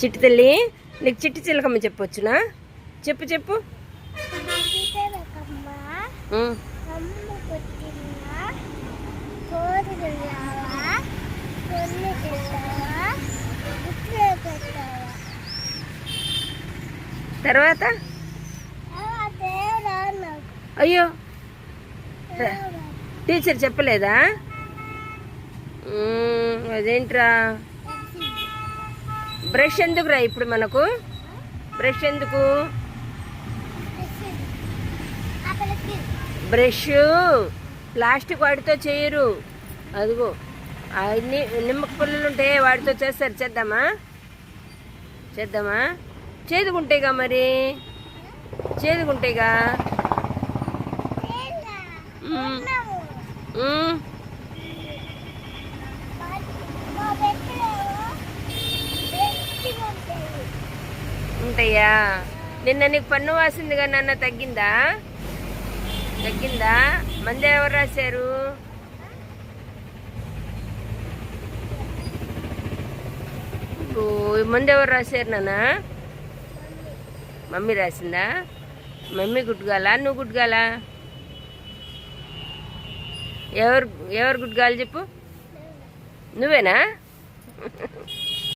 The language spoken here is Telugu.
చిట్టి తల్లి నీకు చిట్టి చిలకమ్మ చెప్పొచ్చునా? చెప్పు చెప్పు. తర్వాత? అయ్యో. టీచర్ చెప్పలేదా? అదేంట్రా? బ్రష్ ఎందుకురా ఇప్పుడు మనకు? బ్రష్ ఎందుకు? బ్రష్ ప్లాస్టిక్ వాటితో చేయరు. అదిగో అన్ని నిమ్మక పుల్లలు ఉంటే వాటితో చేస్తారు. చేద్దామా? చేద్దామా? చేదుకుంటేగా మరి? చేదుకుంటేగా ఉంటాయా? నిన్న నీకు పన్ను వాసిందిగా నాన్న తగ్గిందా? తగ్గిందా? మంది ఎవరు రాశారు? మంది ఎవరు రాశారు నాన్న? మమ్మీ రాసిందా? మమ్మీ గుట్టుగాల నువ్వు గుట్టుగాల ఎవరు ఎవరు గుడ్గాలు చెప్పు? నువ్వేనా?